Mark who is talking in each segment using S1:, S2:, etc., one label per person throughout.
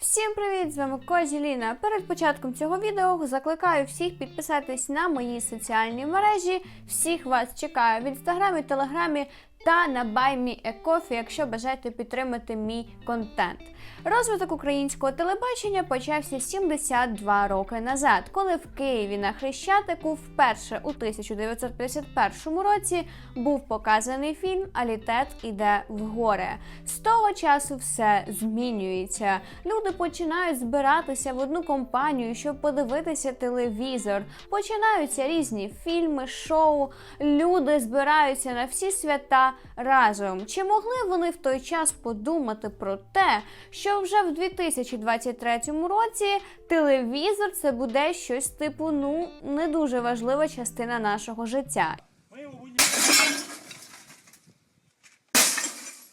S1: Всім привіт! З вами Козі Ліна. Перед початком цього відео закликаю всіх підписатись на мої соціальні мережі. Всіх вас чекаю в інстаграмі, телеграмі та на BuyMeACoffee, якщо бажаєте підтримати мій контент. Розвиток українського телебачення почався 72 роки назад, коли в Києві на Хрещатику вперше у 1951 році був показаний фільм Алітет іде в горе. З того часу все змінюється. Люди починають збиратися в одну компанію, щоб подивитися телевізор. Починаються різні фільми, шоу. Люди збираються на всі свята разом. Чи могли вони в той час подумати про те, що вже в 2023 році телевізор це буде щось типу ну не дуже важлива частина нашого життя?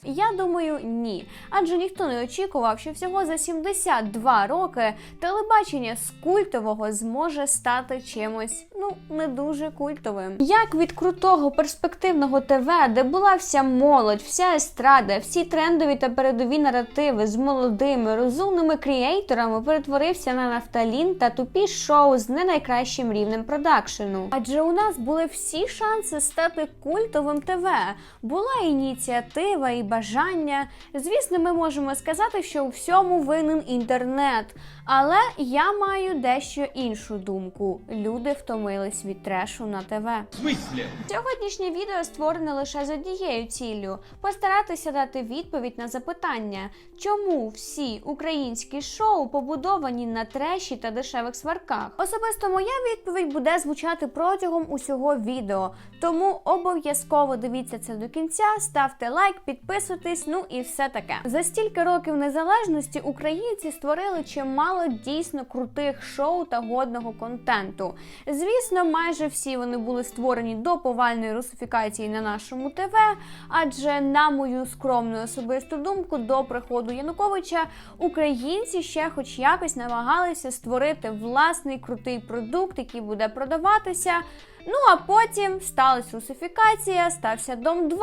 S1: Я думаю, ні. Адже ніхто не очікував, що всього за 72 роки телебачення з культового зможе стати чимось ну не дуже культовим. Як від крутого перспективного ТВ, де була вся молодь, вся естрада, всі трендові та передові наративи з молодими, розумними кріейторами перетворився на нафталін та тупі шоу з не найкращим рівнем продакшену. Адже у нас були всі шанси стати культовим ТВ. Була ініціатива і бажання. Звісно, ми можемо сказати, що у всьому винен інтернет. Але я маю дещо іншу думку. Люди втомились від трешу на ТВ.
S2: В смысле?
S1: Сьогоднішнє відео створене лише з однією ціллю постаратися дати відповідь на запитання, чому всі українські шоу побудовані на треші та дешевих сварках. Особисто моя відповідь буде звучати протягом усього відео, тому обов'язково дивіться це до кінця, ставте лайк, підписуйтесь, ну і все таке. За стільки років незалежності українці створили чимало дійсно крутих шоу та годного контенту. Звісно, майже всі вони були створені до повальної русифікації на нашому ТВ, адже, на мою скромну особисту думку, до приходу Януковича українці ще хоч якось намагалися створити власний крутий продукт, який буде продаватися. Ну а потім сталася русифікація, стався Дом 2.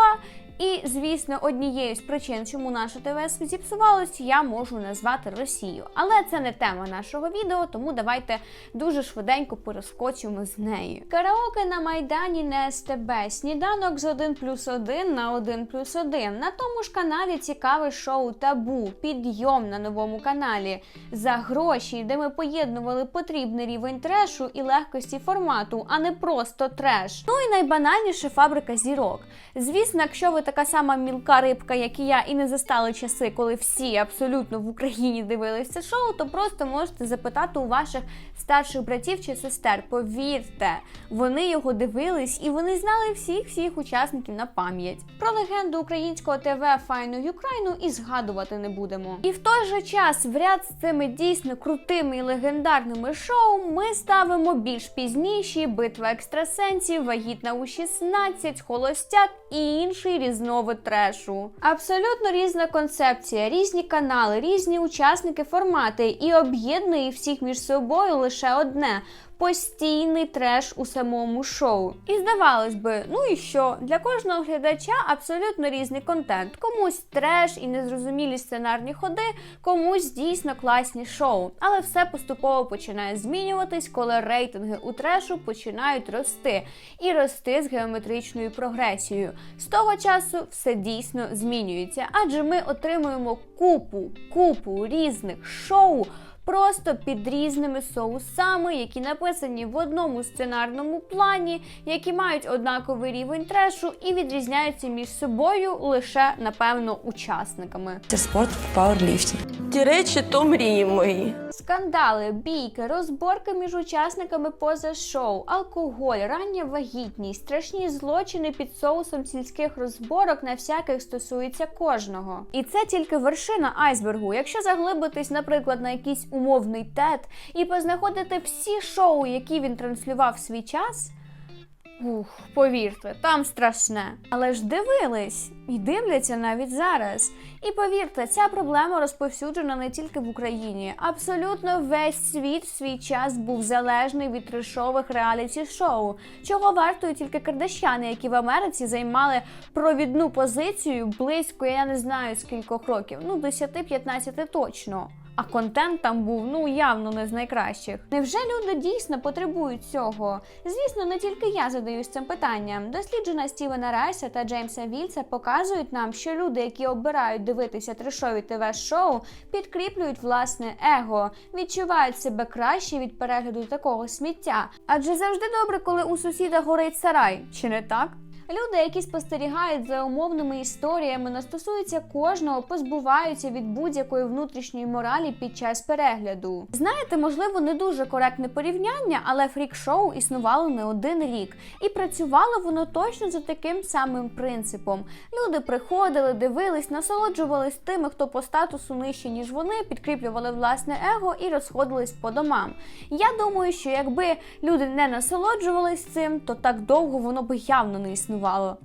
S1: І, звісно, однією з причин, чому наше ТВ зіпсувалось, я можу назвати Росію. Але це не тема нашого відео, тому давайте дуже швиденько перескочимо з нею. Караоке на Майдані на СТБ, сніданок з 1 плюс 1 на 1 плюс 1. На тому ж каналі цікаве шоу Табу, підйом на новому каналі за гроші, де ми поєднували потрібний рівень трешу і легкості формату, а не просто треш. Ну і найбанальніше фабрика зірок. Звісно, якщо ви така сама мілка рибка, як і я, і не застали часи, коли всі абсолютно в Україні дивилися шоу, то просто можете запитати у ваших старших братів чи сестер. Повірте, вони його дивились і вони знали всіх всіх учасників на пам'ять. Про легенду українського ТВ Файну Юкраїну і згадувати не будемо. І в той же час в ряд з цими дійсно крутими і легендарними шоу ми ставимо більш пізніші битва екстрасенсів, вагітна у 16, холостяк і інший різновид трешу. Абсолютно різна концепція, різні канали, різні учасники, формати, і об'єднує всіх між собою лише одне. Постійний треш у самому шоу. І здавалось би, ну і що? Для кожного глядача абсолютно різний контент. Комусь треш і незрозумілі сценарні ходи, комусь дійсно класні шоу. Але все поступово починає змінюватись, коли рейтинги у трешу починають рости і рости з геометричною прогресією. З того часу все дійсно змінюється, адже ми отримуємо купу, купу різних шоу. Просто під різними соусами, які написані в одному сценарному плані, які мають однаковий рівень трешу і відрізняються між собою лише напевно учасниками.
S3: Це спорт в пауерліфті.
S4: Ті речі то мрії мої.
S1: Скандали, бійки, розборки між учасниками поза шоу, алкоголь, рання вагітність, страшні злочини під соусом сільських розборок на всяких стосується кожного. І це тільки вершина айсбергу. Якщо заглибитись, наприклад, на якийсь умовний тет і познаходити всі шоу, які він транслював в свій час. Ух, повірте, там страшне. Але ж дивились і дивляться навіть зараз. І повірте, ця проблема розповсюджена не тільки в Україні. Абсолютно весь світ в свій час був залежний від трешових реаліті-шоу, чого вартують тільки кардашяни, які в Америці займали провідну позицію близько, я не знаю скількох років, ну 10-15 точно. А контент там був ну явно не з найкращих. Невже люди дійсно потребують цього? Звісно, не тільки я задаюсь цим питанням. Дослідження Стівена Райса та Джеймса Вільса показують нам, що люди, які обирають дивитися трешові ТВ-шоу, підкріплюють власне его, відчувають себе краще від перегляду такого сміття. Адже завжди добре, коли у сусіда горить сарай, чи не так? Люди, які спостерігають за умовними історіями, не стосуються кожного, позбуваються від будь-якої внутрішньої моралі під час перегляду. Знаєте, можливо, не дуже коректне порівняння, але фрік-шоу існувало не один рік, і працювало воно точно за таким самим принципом. Люди приходили, дивились, насолоджувались тими, хто по статусу нижче, ніж вони, підкріплювали власне его і розходились по домам. Я думаю, що якби люди не насолоджувались цим, то так довго воно би явно не існувало.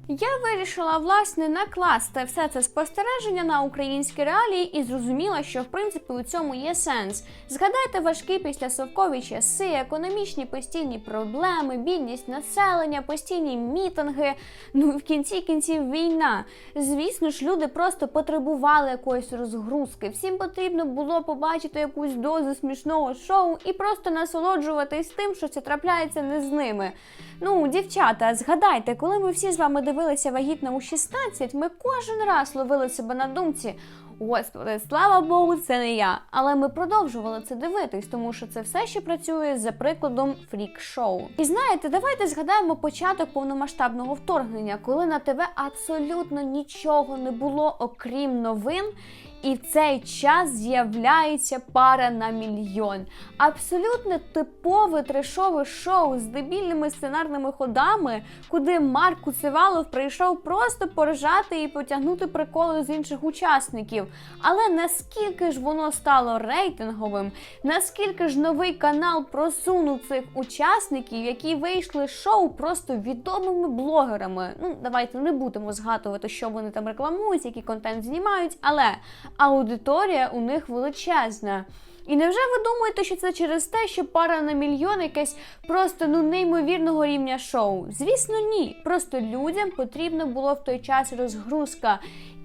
S1: Я вирішила власне накласти все це спостереження на українські реалії і зрозуміла, що в принципі у цьому є сенс. Згадайте важкі післясовкові часи, економічні постійні проблеми, бідність населення, постійні мітинги. Ну і в кінці кінців війна. Звісно ж, люди просто потребували якоїсь розгрузки. Всім потрібно було побачити якусь дозу смішного шоу і просто насолоджуватись тим, що це трапляється не з ними. Ну, дівчата, згадайте, коли ми всі з вами дивилися вагітна у 16, ми кожен раз ловили себе на думці. Господи, слава Богу, це не я. Але ми продовжували це дивитись, тому що це все ще працює за прикладом фрік-шоу. І знаєте, давайте згадаємо початок повномасштабного вторгнення, коли на ТВ абсолютно нічого не було, окрім новин. І в цей час з'являється пара на мільйон. Абсолютно типове трешове шоу з дебільними сценарними ходами, куди Марк Куцевалов прийшов просто поржати і потягнути приколи з інших учасників. Але наскільки ж воно стало рейтинговим, наскільки ж новий канал просунув цих учасників, які вийшли з шоу просто відомими блогерами. Ну, давайте не будемо згадувати, що вони там рекламують, який контент знімають, але аудиторія у них величезна. І невже ви думаєте, що це через те, що пара на мільйон якесь просто ну неймовірного рівня шоу? Звісно, ні. Просто людям потрібно було в той час розгрузка.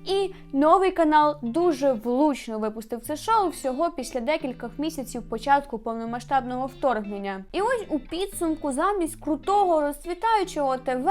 S1: І новий канал дуже влучно випустив це шоу всього після декількох місяців початку повномасштабного вторгнення. І ось у підсумку, замість крутого розцвітаючого ТВ,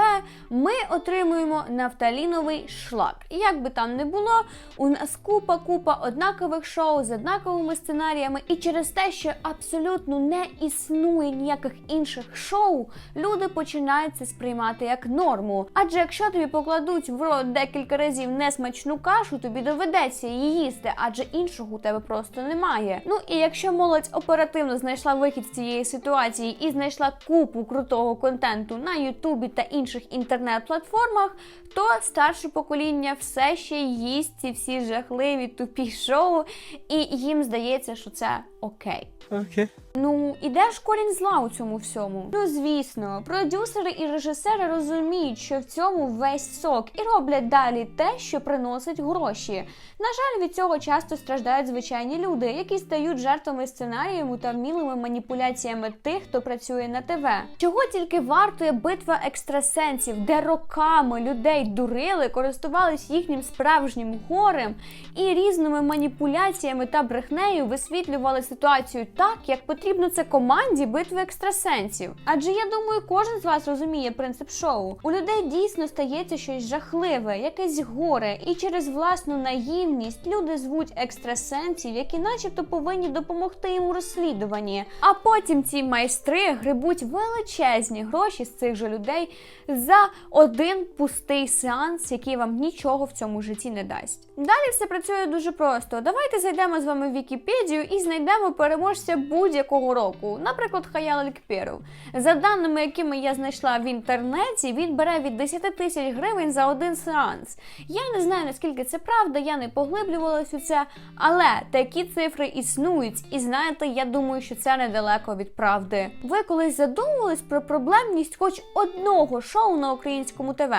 S1: ми отримуємо нафталіновий шлак. І як би там не було, у нас купа купа однакових шоу з однаковими сценаріями, і через те, що абсолютно не існує ніяких інших шоу, люди починають це сприймати як норму. Адже якщо тобі покладуть в рот декілька разів несмачну кашу, тобі доведеться її їсти, адже іншого у тебе просто немає. Ну і якщо молодь оперативно знайшла вихід з цієї ситуації і знайшла купу крутого контенту на Ютубі та інших інтернет-платформах, то старше покоління все ще їсть ці всі жахливі тупі шоу, і їм здається, що це окей.
S2: Okay.
S1: Ну, і де ж корінь зла у цьому всьому? Ну, звісно, продюсери і режисери розуміють, що в цьому весь сок, і роблять далі те, що приносить гроші. На жаль, від цього часто страждають звичайні люди, які стають жертвами сценаріями та вмілими маніпуляціями тих, хто працює на ТВ. Чого тільки вартує битва екстрасенсів, де роками людей дурили, користувались їхнім справжнім горем і різними маніпуляціями та брехнею висвітлювали ситуацію так, як потрібно це команді битви екстрасенсів. Адже я думаю, кожен з вас розуміє принцип шоу. У людей дійсно стається щось жахливе, якесь горе, і через власну наївність люди звуть екстрасенсів, які, начебто, повинні допомогти їм у розслідуванні. А потім ці майстри грибуть величезні гроші з цих же людей за один пустий сеанс, який вам нічого в цьому житті не дасть. Далі все працює дуже просто. Давайте зайдемо з вами в Вікіпедію і знайдемо переможця будь-якого року, наприклад, Хаял Лікперов. За даними, якими я знайшла в інтернеті, він бере від 10 тисяч гривень за один сеанс. Я не знаю наскільки це правда, я не поглиблювалась у це, але такі цифри існують, і знаєте, я думаю, що це недалеко від правди. Ви колись задумувались про проблемність хоч одного шоу на українському ТВ?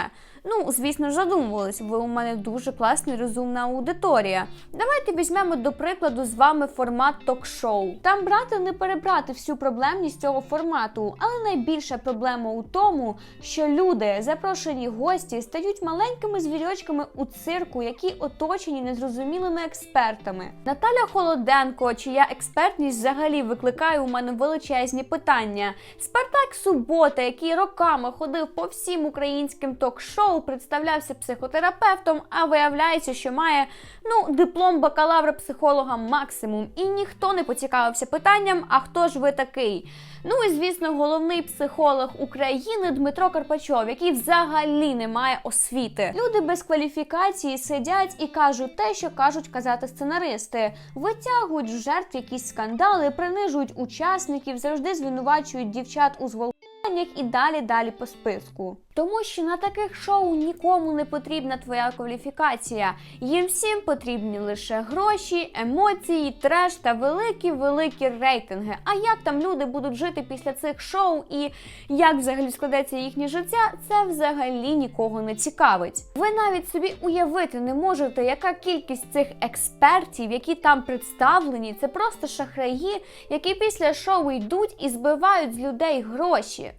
S1: Ну, звісно задумувались, ви у мене дуже класна і розумна аудиторія. Давайте візьмемо до прикладу з вами формат ток-шоу. Там брати не перебрати всю проблемність цього формату, але найбільша проблема у тому, що люди, запрошені гості, стають маленькими звірочками у цирку, які оточені незрозумілими експертами. Наталя Холоденко, чия експертність взагалі викликає у мене величезні питання. Спартак Субота, який роками ходив по всім українським ток-шоу, представлявся психотерапевтом, а виявляється, що має ну диплом бакалавра психолога максимум, і ніхто не поцікавився питанням, а хто ж ви такий? Ну і звісно, головний психолог України Дмитро Карпачов, який взагалі не має освіти. Люди без кваліфікації сидять і кажуть те, що кажуть казати сценаристи, витягують з жертв якісь скандали, принижують учасників, завжди звинувачують дівчат у зґвалтуваннях і далі далі по списку. Тому що на таких шоу нікому не потрібна твоя кваліфікація. Їм всім потрібні лише гроші, емоції, треш та великі великі рейтинги. А як там люди будуть жити після цих шоу і як взагалі складеться їхнє життя, це взагалі нікого не цікавить. Ви навіть собі уявити не можете, яка кількість цих експертів, які там представлені, це просто шахраї, які після шоу йдуть і збивають з людей гроші.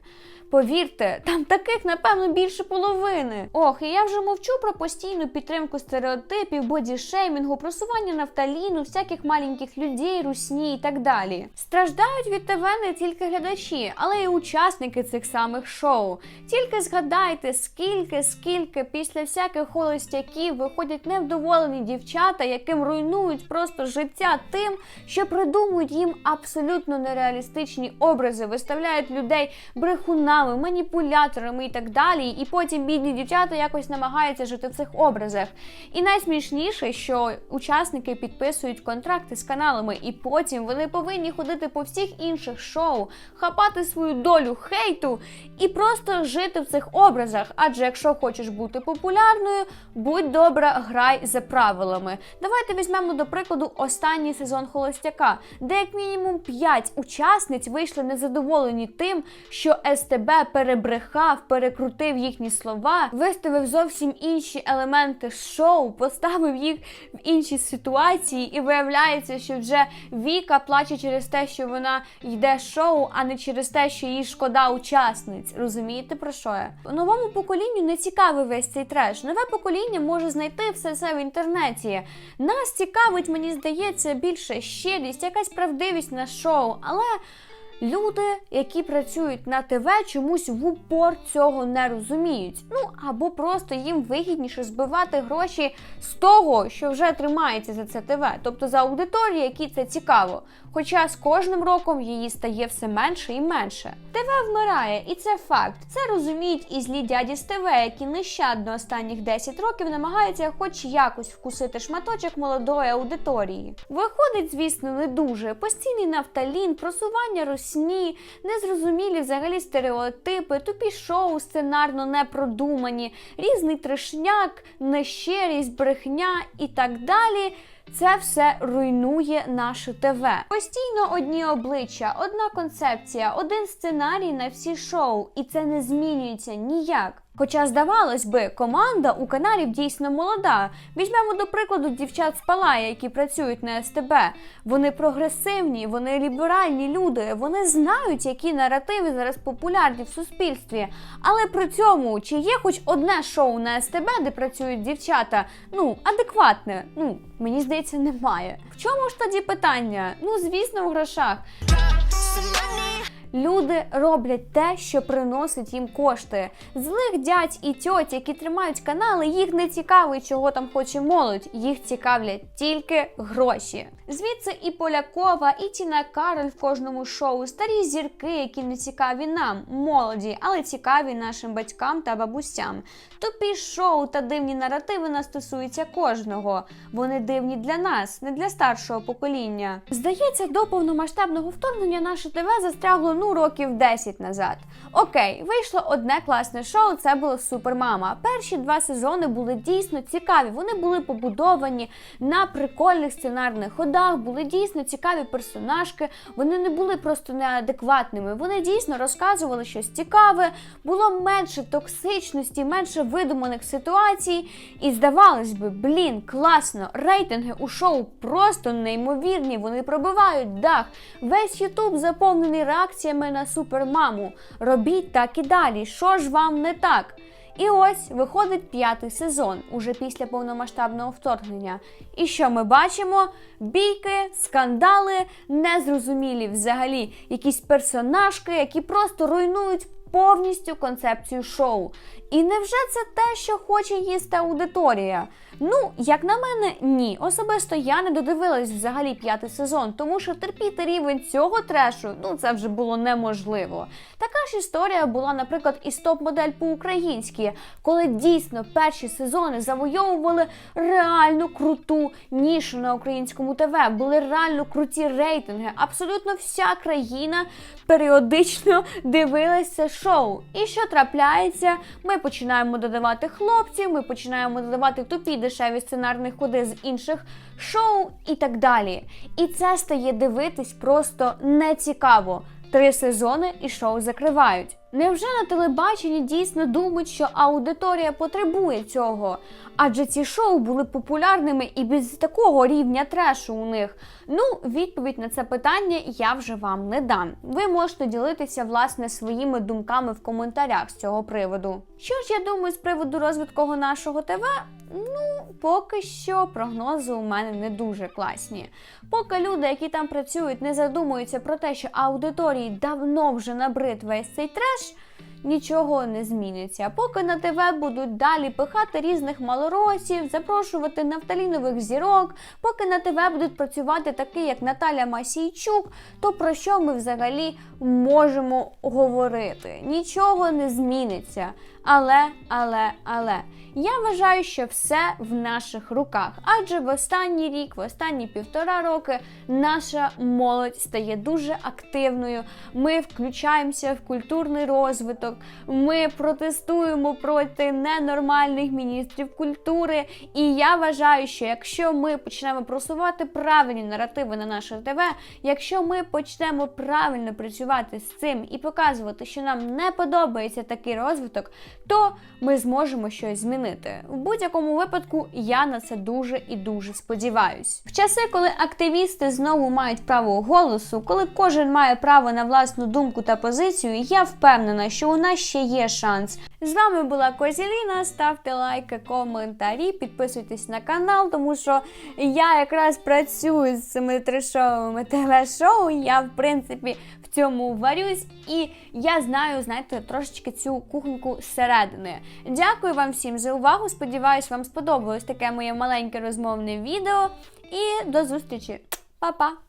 S1: Повірте, там таких, напевно, більше половини. Ох, і я вже мовчу про постійну підтримку стереотипів, бодішеймінгу, просування нафталіну, всяких маленьких людей, русні і так далі. Страждають від ТВ не тільки глядачі, але й учасники цих самих шоу. Тільки згадайте, скільки, скільки після всяких холостяків виходять невдоволені дівчата, яким руйнують просто життя тим, що придумують їм абсолютно нереалістичні образи, виставляють людей брехунами, маніпуляторами і так далі. І потім бідні дівчата якось намагаються жити в цих образах. І найсмішніше, що учасники підписують контракти з каналами, і потім вони повинні ходити по всіх інших шоу, хапати свою долю хейту і просто жити в цих образах. Адже якщо хочеш бути популярною, будь добра, грай за правилами. Давайте візьмемо до прикладу останній сезон Холостяка, де як мінімум 5 учасниць вийшли незадоволені тим, що СТБ перебрехав, перекрутив їхні слова, виставив зовсім інші елементи шоу, поставив їх в інші ситуації, і виявляється, що вже Віка плаче через те, що вона йде шоу, а не через те, що їй шкода учасниць. Розумієте про що я? Новому поколінню не цікавий весь цей треш. Нове покоління може знайти все це в інтернеті. Нас цікавить, мені здається, більше щирість, якась правдивість на шоу, але. Люди, які працюють на ТВ, чомусь в упор цього не розуміють. Ну або просто їм вигідніше збивати гроші з того, що вже тримається за це ТВ, тобто за аудиторію, які це цікаво. Хоча з кожним роком її стає все менше і менше. ТВ вмирає, і це факт. Це розуміють і злі дяді з ТВ, які нещадно останніх 10 років намагаються хоч якось вкусити шматочок молодої аудиторії. Виходить, звісно, не дуже. Постійний нафталін, просування русні, незрозумілі взагалі стереотипи, тупі шоу сценарно не продумані, різний трешняк, нещирість, брехня і так далі. Це все руйнує наше ТВ. Постійно одні обличчя, одна концепція, один сценарій на всі шоу, і це не змінюється ніяк. Хоча, здавалось би, команда у каналів дійсно молода. Візьмемо до прикладу дівчат з Палая, які працюють на СТБ. Вони прогресивні, вони ліберальні люди, вони знають, які наративи зараз популярні в суспільстві. Але при цьому чи є хоч одне шоу на СТБ, де працюють дівчата, ну адекватне? Ну мені здається, немає. В чому ж тоді питання? Ну звісно, в грошах. Люди роблять те, що приносить їм кошти. Злих дядь і тьоть, які тримають канали, їх не цікавить, чого там хоче молодь. Їх цікавлять тільки гроші. Звідси і Полякова, і Тіна Кароль в кожному шоу, старі зірки, які не цікаві нам, молоді, але цікаві нашим батькам та бабусям. Тупі шоу та дивні наративи нас стосуються кожного. Вони дивні для нас, не для старшого покоління. Здається, до повномасштабного вторгнення наше ТВ застрягло ну років 10 назад. Окей, вийшло одне класне шоу. Це було Супермама. Перші два сезони були дійсно цікаві. Вони були побудовані на прикольних сценарних ходах. Дах були дійсно цікаві персонажки. Вони не були просто неадекватними. Вони дійсно розказували щось цікаве, було менше токсичності, менше видуманих ситуацій. І здавалось би, блін, класно, рейтинги у шоу просто неймовірні. Вони пробивають дах. Весь Ютуб заповнений реакціями на супермаму. Робіть так і далі. Що ж вам не так? І ось виходить п'ятий сезон, уже після повномасштабного вторгнення. І що ми бачимо? Бійки, скандали, незрозумілі взагалі якісь персонажки, які просто руйнують повністю концепцію шоу. І невже це те, що хоче їсти аудиторія? Ну, як на мене, ні. Особисто я не додивилась взагалі п'ятий сезон, тому що терпіти рівень цього трешу, ну це вже було неможливо. Така ж історія була, наприклад, із топ-модель по-українськи, коли дійсно перші сезони завойовували реально круту нішу на українському ТВ, були реально круті рейтинги. Абсолютно вся країна періодично дивилася шоу. І що трапляється? Ми починаємо додавати хлопців, ми починаємо додавати тупі дешеві сценарні ходи з інших шоу і так далі. І це стає дивитись просто нецікаво. Три сезони і шоу закривають. Невже на телебаченні дійсно думають, що аудиторія потребує цього? Адже ці шоу були популярними і без такого рівня трешу у них. Ну, відповідь на це питання я вже вам не дам. Ви можете ділитися власне своїми думками в коментарях з цього приводу. Що ж я думаю з приводу розвитку нашого ТВ? Ну, поки що прогнози у мене не дуже класні. Поки люди, які там працюють, не задумуються про те, що аудиторії давно вже набрид весь цей треш. Нічого не зміниться. Поки на ТВ будуть далі пихати різних малоросів, запрошувати нафталінових зірок, поки на ТВ будуть працювати такі, як Наталя Масійчук, то про що ми взагалі можемо говорити? Нічого не зміниться. Але, але, але я вважаю, що все в наших руках. Адже в останній рік, в останні півтора роки, наша молодь стає дуже активною. Ми включаємося в культурний розвиток. Ми протестуємо проти ненормальних міністрів культури. І я вважаю, що якщо ми почнемо просувати правильні наративи на наше ТВ, якщо ми почнемо правильно працювати з цим і показувати, що нам не подобається такий розвиток, то ми зможемо щось змінити. В будь-якому випадку я на це дуже і дуже сподіваюсь. В часи, коли активісти знову мають право голосу, коли кожен має право на власну думку та позицію, я впевнена, що у нас ще є шанс. З вами була Козіліна. Ставте лайки, коментарі, підписуйтесь на канал, тому що я якраз працюю з цими трешовими ТВ-шоу. Я, в принципі, цьому варюсь, і я знаю, знаєте, трошечки цю кухоньку зсередини. Дякую вам всім за увагу. Сподіваюсь, вам сподобалось таке моє маленьке розмовне відео. І до зустрічі. Па-па!